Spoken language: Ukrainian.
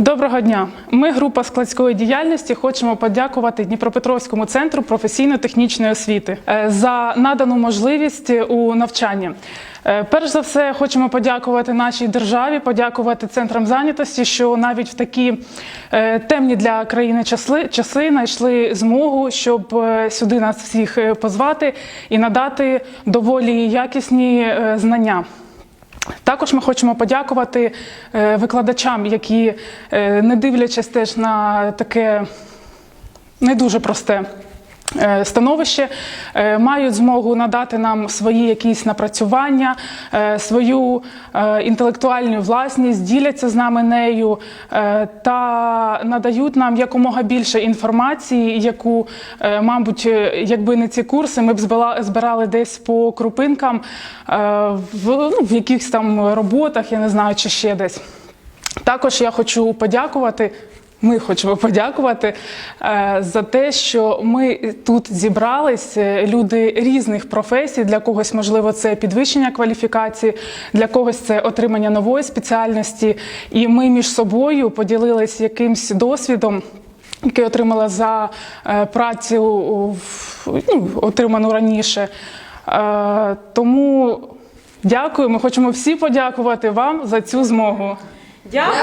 Доброго дня. Ми, група складської діяльності, хочемо подякувати Дніпропетровському центру професійно-технічної освіти е, за надану можливість у навчанні. Е, Перш за все, хочемо подякувати нашій державі, подякувати центрам зайнятості, що навіть в такі е, темні для країни часи, знайшли змогу, щоб сюди нас всіх позвати і надати доволі якісні знання. Також ми хочемо подякувати е, викладачам, які, е, не дивлячись теж на таке не дуже просте становище, е, мають змогу надати нам свої якісь напрацювання, е, свою е, інтелектуальну власність, діляться з нами нею е, та надають нам якомога більше інформації, яку, е, мабуть, е, якби не ці курси, ми б збирали десь по крупинкам е, в, ну, в якихось там роботах, я не знаю, чи ще десь. Також я хочу подякувати. Ми хочемо подякувати е, за те, що ми тут зібрались. Люди різних професій. Для когось, можливо, це підвищення кваліфікації, для когось це отримання нової спеціальності. І ми між собою поділились якимсь досвідом, який отримала за е, працю ну, отриману раніше. Е, Тому дякую. Ми хочемо всі подякувати вам за цю змогу. Дякую.